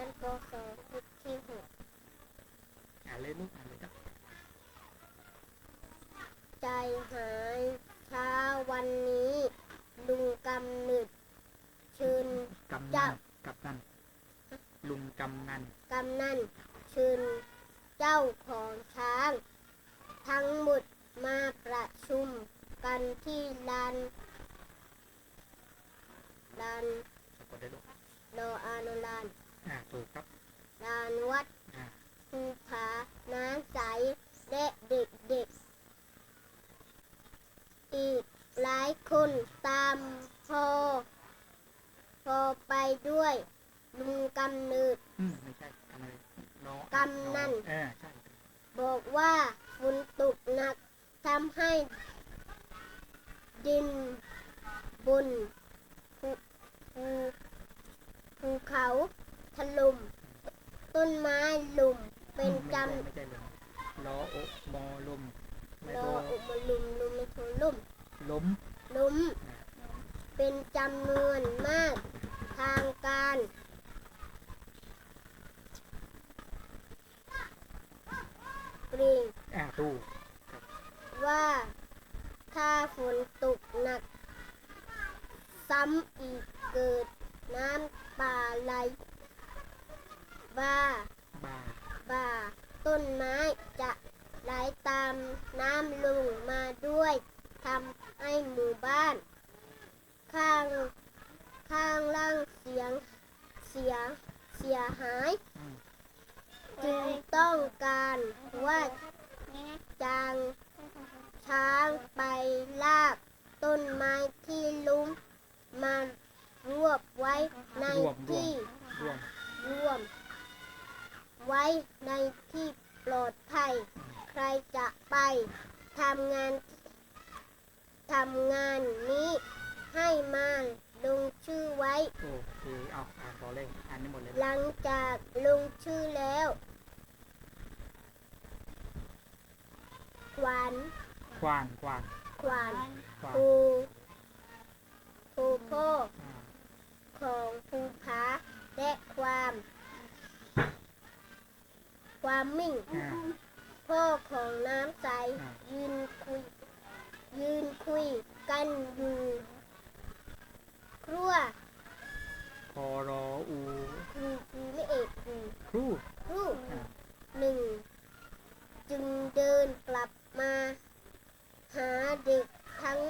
ชั้นป .2 บทที่หกอ่านเลยลูกอ่านเลยครับใจหายเช้าวันนี้ลุงกำหนึดเชิญ กำนัจ้ะ นกับนันลุงกำนันกำนันเชิญเจ้าของช้าง ทั้งหมดมาประชุมกันที่ลานลานสะกดได้ลูกโลอานุลาน อ่าถูกครับลานวัดอ่าภูผาน้ำใสและเด็กเด็กๆ อีกหลายคนตามพอ พอไปด้วยลุงกำเนิด อืมไม่ใช่ทำไมรอกำนัน เออใช่บอกว่าฝนตกหนักทำให้ดินบนภูภูภูเขาถ ล่มต้นไม้หลุม เป็นจำไม่ใช่เลยรอโอมอลมไม่รโทออุมาลุมลุมไม่ถูลุมล้มลุม เป็นจำนวนมาก ทางการเกรงอ่าถูกว่าถ้าฝนตกหนัก ซ้ำอีกเกิดน้ำป่าไหล บ่าบาบ่า ต้นไม้จะไหลตามน้ำลงมาด้วยทำให้หมู่บ้าน ข้างข้างล่างเสียงเสียเสียหายอืมจึงต้องการว่าจางช้างไปลากต้นไม้ที่ลุ้มมารวบไว้ในรวมรวมที่รวมรวม ไว้ในที่ปลอดภัย ใครจะไปทำงานทำงานนี้ให้มาลงชื่อไว้ โอเคเอาอ่านต่อเลยอ่านได้หมดเลยหลังจากลงชื่อแล้ว ขวัญควานควานขวัญควานครูครูพ่ออ่า ของภูผาและความ ความมิ่ง อ่า พ่อของน้ำใส อ่า ยืนคุย ยืนคุยกันอยู่ครัวพอรออูครูครูไม่เอกครูครู ครูอ่า หนึ่ง จึงเดินกลับมา หาเด็กทั้ง